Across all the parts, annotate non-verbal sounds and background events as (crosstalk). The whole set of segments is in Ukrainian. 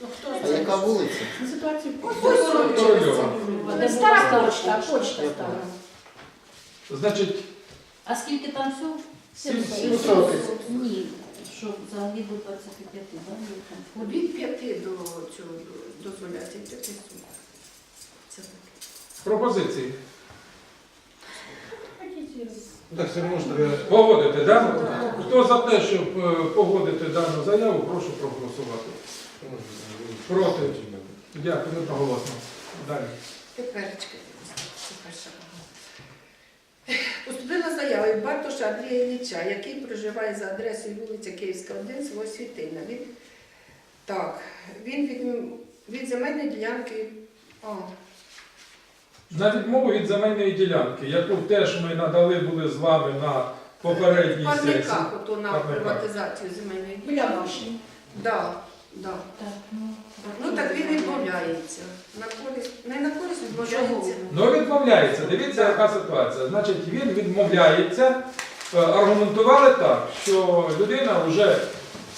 Ну, А яка вулиця? Ситуацію Стара почта, почта стара. Значить, А скільки там всього? Сім- сім сотень. Ні, що взагалі до 25, да? там входить? Від п'яти до цього до- п'яти суток. Це пропозиції. Так, все одно ж треба. Погодити, да? Хто за те, щоб е, погодити дану заяву, прошу проголосувати. Проти. Дякую, одноголосно. Далі. Тепер чекайте, це перша. Поступила заява від Бартоша Андрія Ілліча, який проживає за адресою вулиця Київська, 1, село Світина. Він, так, він від, від земельної ділянки. О, На відмову від земельної ділянки, яку теж ми надали були з вами на попередній сесії. парниках, ото на Парниках. приватизацію земельної Біля ділянки. Да, да. Так, ну, Ну так він відмовляється. На користь, не на користь відмовляється. Ну відмовляється. Дивіться, яка ситуація. Значить, він відмовляється. Е, Аргументували так, що людина вже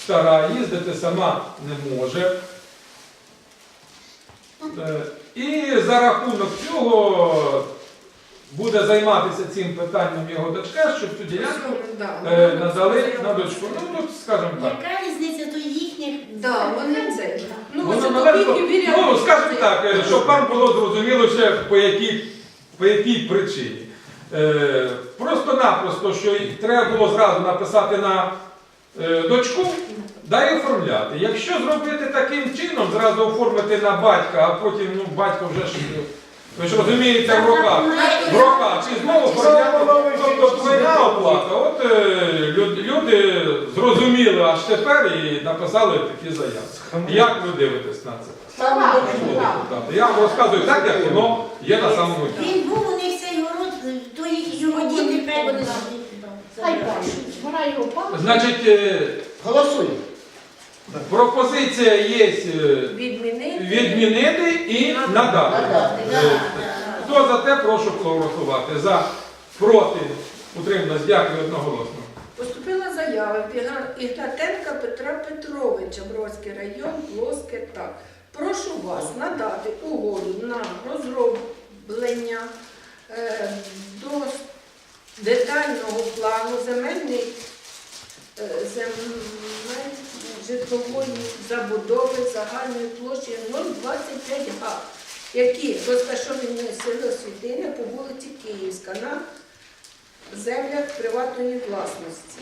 стара, їздити сама не може. Е, І за рахунок цього буде займатися цим питанням його дочка, щоб цю ділянку е, надали на дочку. Ну тут, скажімо так. Яка різниця до їхніх? Да, вони це. Ну, Воно належно- ну, скажімо так, е, щоб вам було зрозуміло ще по якій, по якій причині. Е, Просто-напросто, що й треба було зразу написати на е, дочку, дай оформляти. Якщо зробити таким чином, зразу оформити на батька, а потім ну, батько вже ж, ви ж розумієте, в руках. В руках, і знову оформляти, тобто двойна оплата. От е, люди зрозуміли аж тепер і написали такі заяви. Як ви дивитесь на це? Депутати? Я вам розказую так, як воно є на самому ділі. Він був у них цей город, то їх його діти пала. Значить, е, Голосуємо. Пропозиція є е, Відмінити. відмінити і надати. Надати. Е, Хто за те, прошу проголосувати. За, проти, утрималось, дякую одноголосно. Поступила заява Ігнатенка Петра Петровича, Бровський район, Плоске, так. Прошу вас надати угоду на розроблення е, до детального плану земельний, е, земель житлової забудови загальною площею 025 га, які розташовані в село Світине по вулиці Київська на землях приватної власності.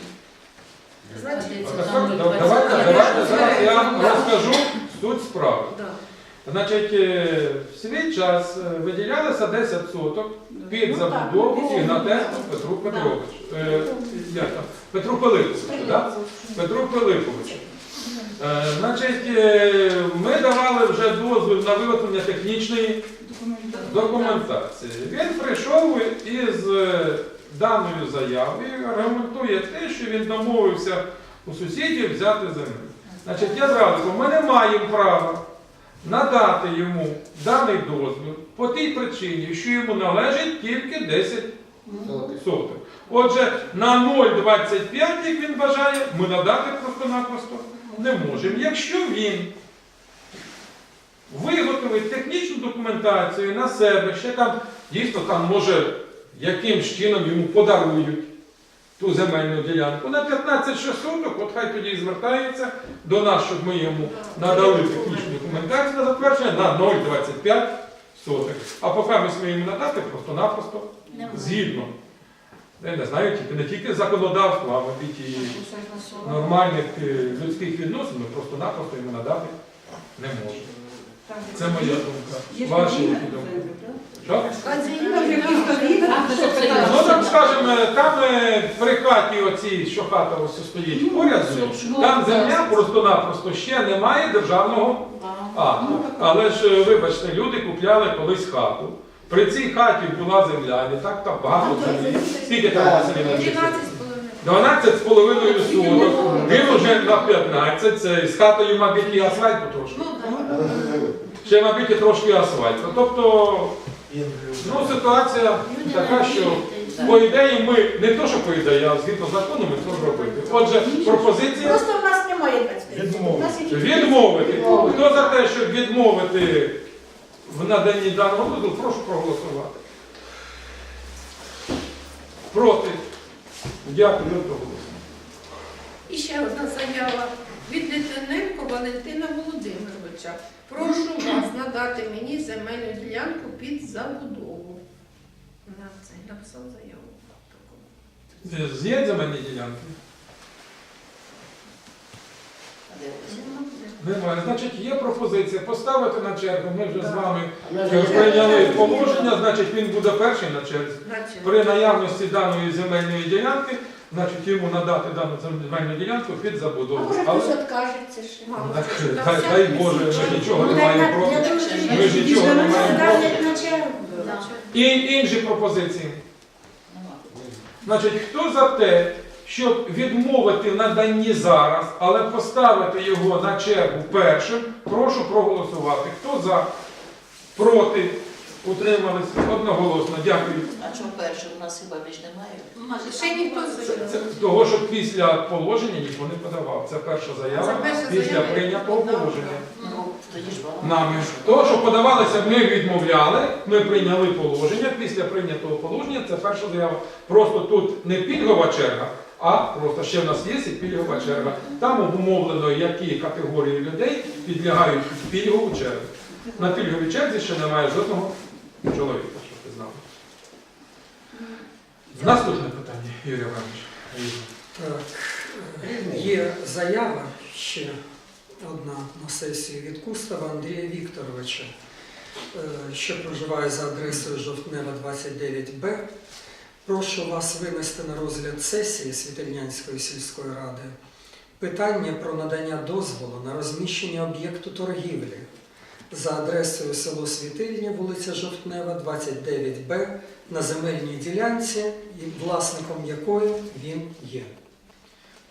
Значить, А тепер Давайте, давайте зараз я вам розкажу суть справи. да. Значить, е, в свій час е, виділялося 10 соток під Ну, так, забудову ну, Ігнатенку Петру Петровичу. Е, як там? Петру Пилиповичу, так? Петру Пилиповичу. Е, Значить, е, ми давали вже дозвіл на виготовлення технічної документації. Він прийшов із е, даною заявою аргументує те, що він домовився у сусідів взяти землю. Значить, я зразу ми не маємо права надати йому даний дозвіл по тій причині, що йому належить тільки 10 соток. Отже, на 0,25, як він бажає, ми надати просто-напросто не можемо. Якщо він виготовить технічну документацію на себе, ще там дійсно там може якимсь чином йому подарують ту земельну ділянку на 15 соток, от хай тоді і звертається до нас, щоб ми йому надали технічну документацію на затвердження на 0,25 соток. А поки ми сміємо надати просто-напросто згідно. Я не знаю, не тільки законодавства, а мабуть і нормальних е, людських відносин, ми просто-напросто йому надати не можемо. Це моя думка. Ваші думки? Що? Ну там, скажімо, там е, при хаті оці, що хата ось стоїть поряд, там земля просто-напросто ще немає державного акту. Але ж, е, вибачте, люди купляли колись хату. При цій хаті була земля, не так там багато землі. Скільки там населення? 12,5. 12 з половиною соток. Він уже на 15, це з хатою, мабуть, і асфальт потрошки. Ще, мабуть, і трошки асфальту. Тобто, ну, ситуація така, що по ідеї ми не то, що по ідеї, а згідно закону ми це робити. Отже, пропозиція. Просто в нас немає немає 25 соток. У нас є тільки Відмовити. Хто за те, щоб відмовити в наданні даного дозволу, прошу проголосувати. Проти. Дякую, одноголосно. І ще одна заява від Литвиненко Валентина Володимировича. Прошу вас надати мені земельну ділянку під забудову. На це написав заяву. Є земельні ділянки? Немає. Значить, є пропозиція поставити на чергу. Ми вже з вами Ми прийняли положення, значить він буде перший на черзі. При наявності даної земельної ділянки, значить йому надати дану земельну ділянку під А забудову. може Але хтось відкажеться ще. мало так, це ж дай, дай Боже, ми нічого не Ну, маємо проти. Ми ж нічого не маємо ставлять на чергу. І інші пропозиції. Значить, хто за те, щоб відмовити в наданні зараз, але поставити його на чергу першим, прошу проголосувати. Хто за, проти, утримались одноголосно. Дякую. А чому перше? У нас хіба більш немає? Майже Ще ніхто Це, того, що після положення ніхто не подавав. Це перша заява перша після прийнятого положення. Ну, тоді ж. Нами. Того, що подавалося, ми відмовляли, ми прийняли положення. Після прийнятого положення це перша заява. Просто тут не пільгова черга, а просто ще в нас є пільгова черга. Там обумовлено, які категорії людей підлягають під пільгову чергу. На пільговій черзі ще немає жодного чоловіка, щоб ти знав. Наступне питання, Юрій Іванович. Так, е, є заява ще одна на сесії від Кустова Андрія Вікторовича, е, що проживає за адресою Жовтнева 29Б. Прошу вас винести на розгляд сесії Світельнянської сільської ради питання про надання дозволу на розміщення об'єкту торгівлі за адресою село Світильня, вулиця Жовтнева, 29Б на земельній ділянці, власником якої він є.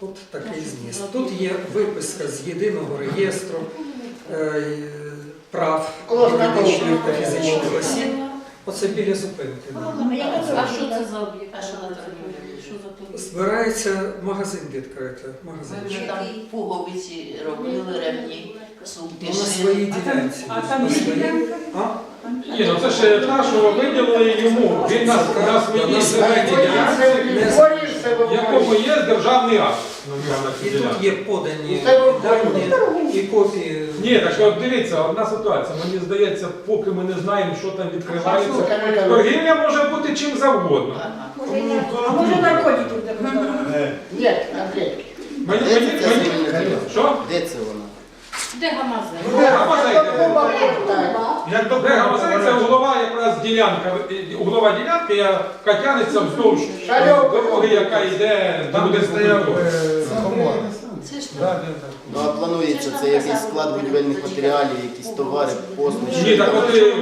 От такий зміст. Тут є виписка з єдиного реєстру е, прав юридичних та фізичних осіб. Оце біля зупинки. А що це за об'єкт? Що за? Збирається магазин відкрити. Ми Магазин. вже там пуговиці робили, ремні, сумки. Ну, на своїй ділянці. А там є ділянка? Ні, ну це ж та, що виділили йому. Він на, на своїй ділянці, в якому є державний акт. І тут є подані дані і копії. Ні, так от дивіться, одна ситуація. Мені здається, поки ми не знаємо, що там відкривається. Торгівля може бути чим завгодно. Може, я- А може наркотиків? Ні, конкретно. Мені, Де мені, що? Де це вона? Де гамазин? Як до Гамазин, це углова якраз ділянка, углова ділянка, яка тягнеться вздовж дороги, яка йде Там, де стояв культури. Це ж так. Ну а планується це якийсь склад будівельних матеріалів, якісь товари, послуги. Ні, так от е,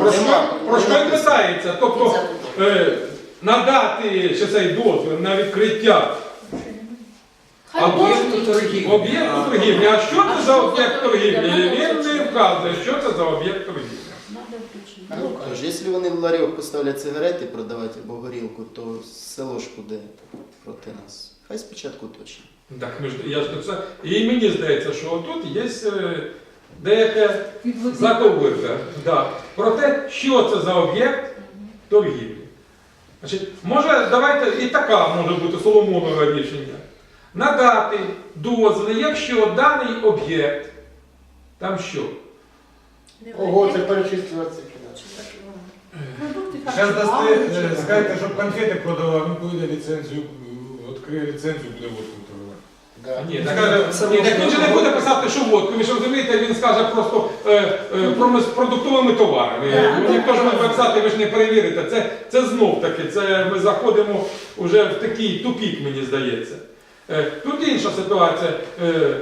про що, про що питається? Тобто е, надати ще цей дозвіл на відкриття Хай торгівлі. об'єкту торгівлі. А що це за об'єкт торгівлі? Він не вказує, що це за об'єкт торгівлі. Ну, Тож, якщо вони в ларьок поставлять сигарети продавати або горілку, то село ж буде проти нас. Хай спочатку точно. Так, ми ж, я ж це, і мені здається, що тут є е, деяке заковирка да, про те, що це за об'єкт торгівлі. Значить, може, давайте і така може бути Соломонове рішення. Надати дозвіл, якщо даний об'єкт, там що? Ого, це перечислюватися. Зараз дасте, е, скажете, щоб конфети продавав, він буде ліцензію, відкриє ліцензію, буде водку. Да. Ні, так, Скаже, ні, так він же не буде писати, що водку. Ви ж розумієте, він скаже просто е, е, промис- продуктовими товарами. Ну, ніхто ж не буде писати, ви ж не перевірите. Це, це знов таки, це ми заходимо вже в такий тупік, мені здається. Е, тут інша ситуація. Е.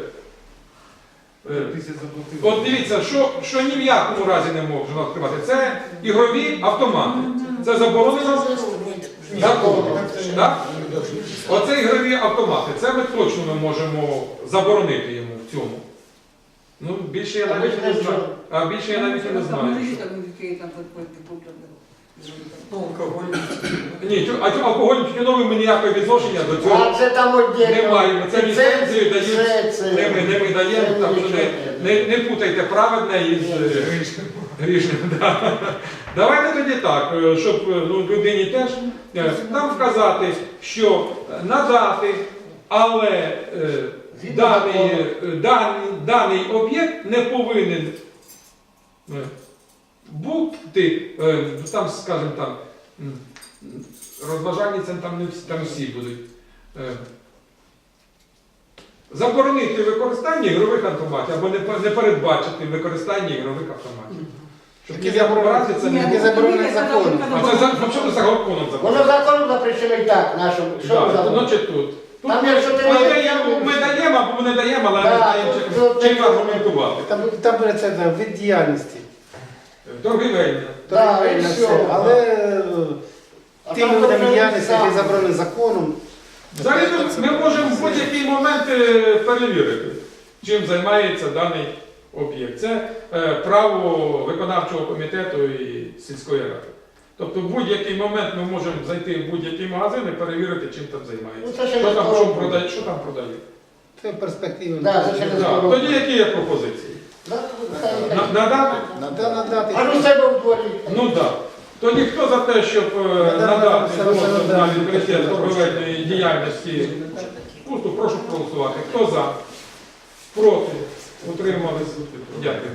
От дивіться, що, що ні в якому разі не можна відкривати. Це ігрові автомати. Це заборонено законом. Оце ігрові автомати. Це ми точно не можемо заборонити йому в цьому. Ну, більше я навіть не знаю. А більше я навіть і не знаю. Ну. Ні, а алкогольні тютюнові ми ніякого відношення до цього А це там отдельно. немає. Це ліцензію дають, Це, це, не ми, не ми даємо, так що нічого не, не, не путайте праведне із е, грішним. (laughs) Да. Давайте тоді так, е, щоб е, ну, людині теж е, там вказати, що надати, але е, Згідно даний, закону. е, даний, даний об'єкт не повинен е, бути, е, там, скажімо там, розважальні це там не всі, там всі будуть. Е, Заборонити використання ігрових автоматів або не, не передбачити використання ігрових автоматів. Такі забороняти це не було. законом. А це за законом Воно заборонено. законом запрещено і так, нашому. Що Так, ви забули? Значить тут. Тут Там, ми, якщо ти ми даємо, даєш, ми даємо або не даємо, але не Так, знаємо, чим- аргументувати. Там, там це да, вид діяльності. Торгівельна. Так, і все. все. Але е, А там видами контроль діяльності, сам. які заборонені законом, Взагалі ми, ми можемо в будь-який момент е, перевірити, чим займається даний об'єкт. Це е, право виконавчого комітету і сільської ради. Тобто в будь-який момент ми можемо зайти в будь-який магазин і перевірити, чим там Ну, займається. це ще Що не там, скоро що буде. продають, що там продають. це перспективи. Да, це ще не Так, скоро. Тоді які є пропозиції? На-. Надати? Надо надати. А ну себе в дворі. Ну так. Тоді хто за те, щоб е, Надати дозвіл на відкриття торговельної діяльності Пусту, прошу проголосувати. Хто за? Проти? Утримались? Дякую.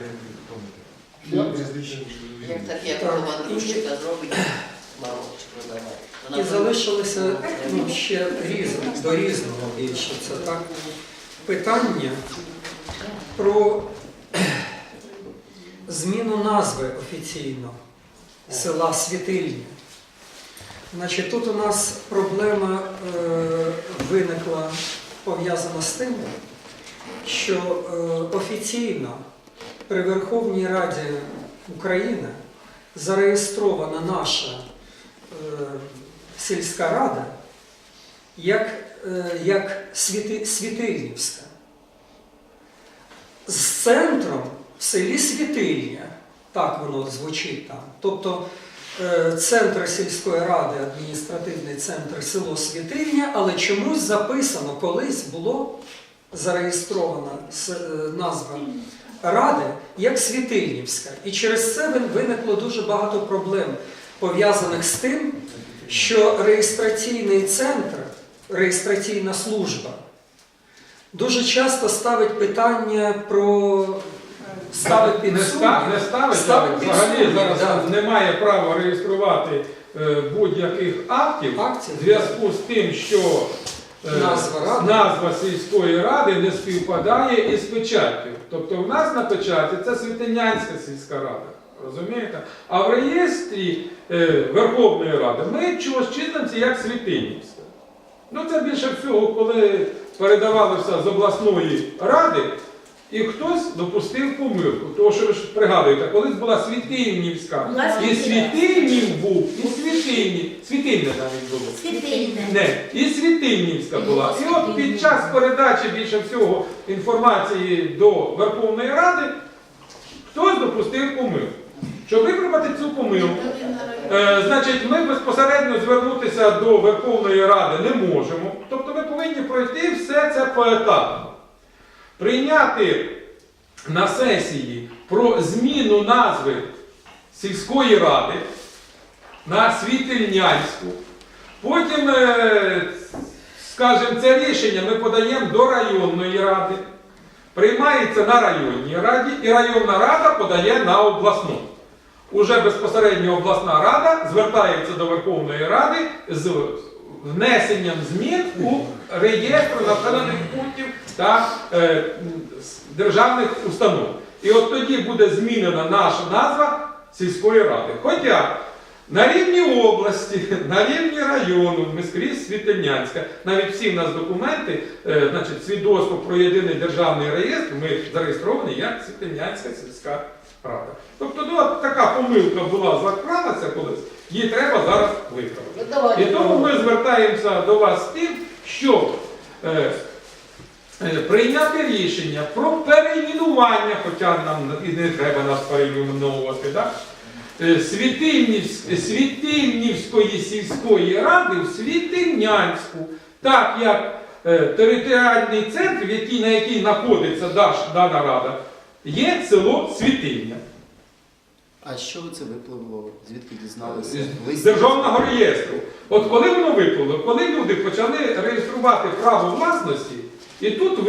Як так, як голова Андрущика зробить, мало продавати. Вона І залишилося ну, ще різне, до різного більше. Це так питання про зміну назви офіційно села Світильня. Значить, тут у нас проблема е, виникла пов'язана з тим, що е, офіційно при Верховній Раді України зареєстрована наша е, сільська рада як, е, як світи, Світильнівська. З центром в селі Світильня, так воно звучить там. Тобто е, центр сільської ради, адміністративний центр село Світильня, але чомусь записано, колись було зареєстрована е, назва ради як Світильнівська. І через це виникло дуже багато проблем, пов'язаних з тим, що реєстраційний центр, реєстраційна служба дуже часто ставить питання про ставить під Не, ста, сумнів. не ставить, Ставить під взагалі сумнів, зараз да. немає права реєструвати е, будь-яких актів Актів. в зв'язку з тим, що е, Назва ради. назва сільської ради не співпадає із печаттю. Тобто в нас на печаті це Світинянська сільська рада. Розумієте? А в реєстрі е, Верховної Ради ми чогось числимося як Світинівська. Ну це більше всього, коли передавалося з обласної ради, і хтось допустив помилку. Тому що ви ж пригадуєте, колись була Світинівська, Була і Світинівська. Світинів був, і Світинів, Світинне навіть було. Світильне. Не, і Світинівська була. І от під час передачі більше всього інформації до Верховної Ради хтось допустив помилку. Щоб виправити цю помилку, е, значить, ми безпосередньо звернутися до Верховної Ради не можемо. Тобто ми повинні пройти все це поетапно. Прийняти на сесії про зміну назви сільської ради на Світильнянську. Потім, е, скажімо, це рішення ми подаємо до районної ради, приймається на районній раді, і районна рада подає на обласну. Уже безпосередньо обласна рада звертається до Верховної Ради з внесенням змін у реєстр населених пунктів та е, державних установ. І от тоді буде змінена наша назва сільської ради. Хоча на рівні області, (laughs) на рівні району, ми скрізь Світельнянська, навіть всі в нас документи, е, значить, свідоцтво про єдиний державний реєстр, ми зареєстровані як Світельнянська сільська рада. Тобто ну, от така помилка була закралася колись, її треба зараз виправити. Ну. І тому ми звертаємося до вас з тим, щоб е, е, прийняти рішення про перейменування, хоча нам і не треба нас перейменовувати, да? е, Світильнівсь- Світильнівської сільської ради в Світильнянську, так як е, територіальний центр, який, на який знаходиться дана рада, є село Світильня. А що це випливло? Звідки дізналися? З Лист? державного реєстру. От коли воно випливло, коли люди почали реєструвати право власності, і тут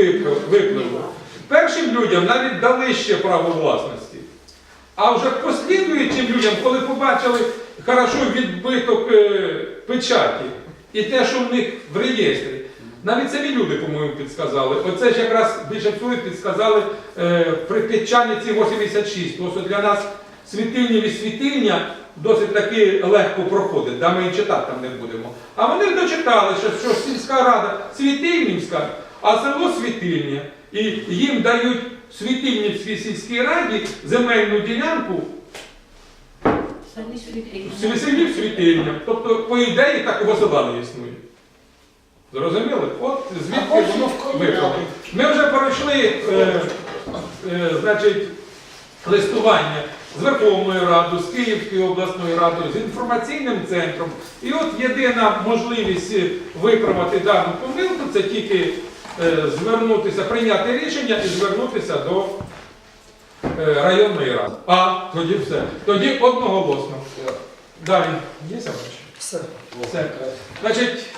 випливло, першим людям навіть дали ще право власності. А вже послідуючим людям, коли побачили хорошо відбиток е, печаті і те, що в них в реєстрі, навіть самі люди, по-моєму, підсказали. Оце ж якраз більше всього підсказали е, при Печаніці 86. Тому що для нас світильнів і світильня досить таки легко проходить, да ми і читати там не будемо. А вони дочитали, що, що сільська рада світильнівська, а село світильня. І їм дають Світильнівській сільській раді земельну ділянку світильні. селі світильня. Тобто, по ідеї, такого села не існує. Зрозуміли? От звідки воно виправило. Ми вже пройшли е, е, значить, листування з Верховною Радою, з Київською обласною радою, з інформаційним центром. І от єдина можливість виправити дану помилку це тільки е, звернутися, прийняти рішення і звернутися до е, районної ради. А, тоді все. Тоді одноголосно. Далі. Є? Все. Все. Значить,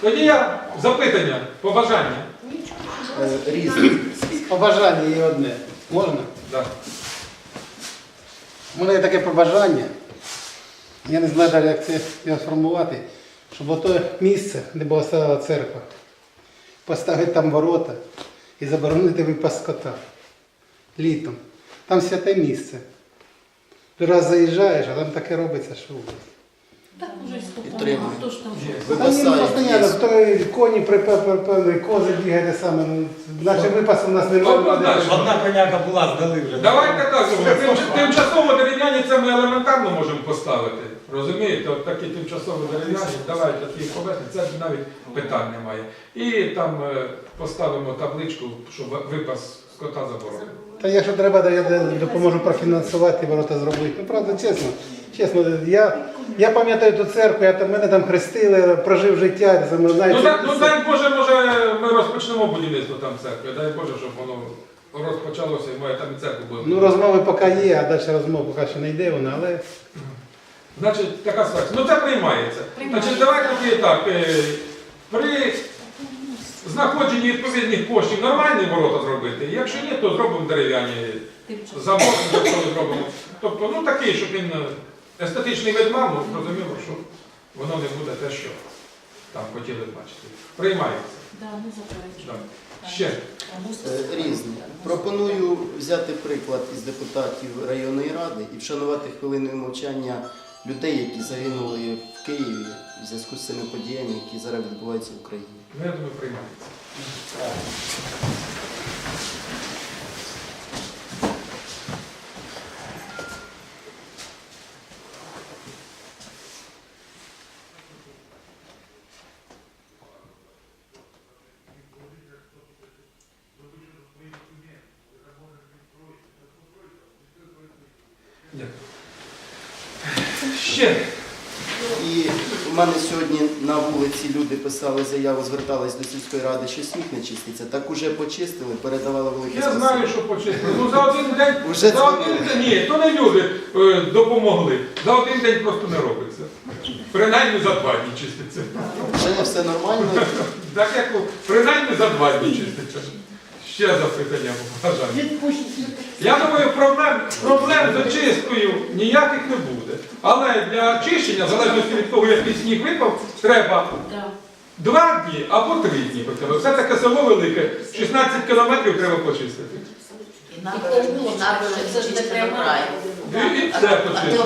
тоді я запитання, побажання. Е, Різне. Побажання є одне. Можна? Да. У мене є таке побажання. Я не знаю далі, як це його сформувати, щоб ото місце, де була стара церква, поставити там ворота і заборонити випас скота літом. Там святе місце. Ти раз заїжджаєш, а там таке робиться, що. Так уже. Підтримую. Хто ж там? Там їм постійно, є. то коні припевнені, кози те саме. Ну, Наче випасу у нас немає. Однозначно. Одна коняка була, здали вже. Давайте так, тим- тимчасово дерев'яні це ми елементарно можемо поставити. Розумієте, от такі тимчасові дерев'яні, давайте ті поверхні, це навіть питань немає. І там е, поставимо табличку, що ви- випас скота заборонений. Та якщо треба, то я допоможу профінансувати ворота зробити. Ну правда, чесно. Чесно, я, я пам'ятаю ту церкву, я там, мене там хрестили, прожив життя, саме. Ну, так, ну дай Боже, може ми розпочнемо будівництво там церкви. Дай Боже, щоб воно розпочалося і моя там і церква буде. Ну розмови поки є, а далі розмов поки що не йде вона, але Значить, така ситуація. Ну це приймається. Значить, давайте тоді так. е, При знаходженні відповідних коштів нормальні ворота зробити. Якщо ні, то зробимо дерев'яні забор, зробимо. Тобто, ну такий, щоб він е, естетичний вид ну зрозуміло, що воно не буде те, що там хотіли бачити. Приймається. Да, не заперечую. Да. Ще. Е, Різне. Пропоную взяти приклад із депутатів районної ради і вшанувати хвилиною мовчання людей, які загинули в Києві в зв'язку з цими подіями, які зараз відбуваються в Україні. Ну, я думаю, приймається. Дякую. Ще. І у мене сьогодні на вулиці люди писали заяву, звертались до сільської ради, що сніг не чиститься. Так уже почистили, передавали велике Я знаю, що почистили. Ну за один день, Уже за один дзвонили. день, ні, то не люди е, допомогли. За один день просто не робиться. Принаймні за два дні чиститься. Ще не все нормально. Так як у- принаймні за два дні чиститься. Ще запитання бажання. Я думаю, проблем, проблем з очисткою ніяких не буде. Але для очищення, в залежності від того, який сніг випав, треба Да. два дні або три дні. Все таке село велике, 16 кілометрів треба почистити. І Це ж не прямо. І, А почистити.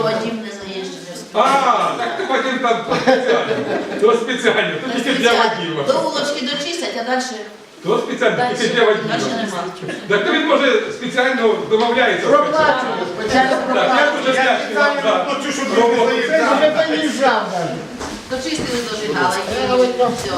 так ти потім там спеціально. То спеціально, то тільки для До Вадіма. вулочки дочистять, а далі То спеціально, тільки для Вадіма. нема. Так то він може спеціально домовляється. Проплачено, спеціально Так, я дуже вдячний вам за роботу. Дочистили, дожигали. Все.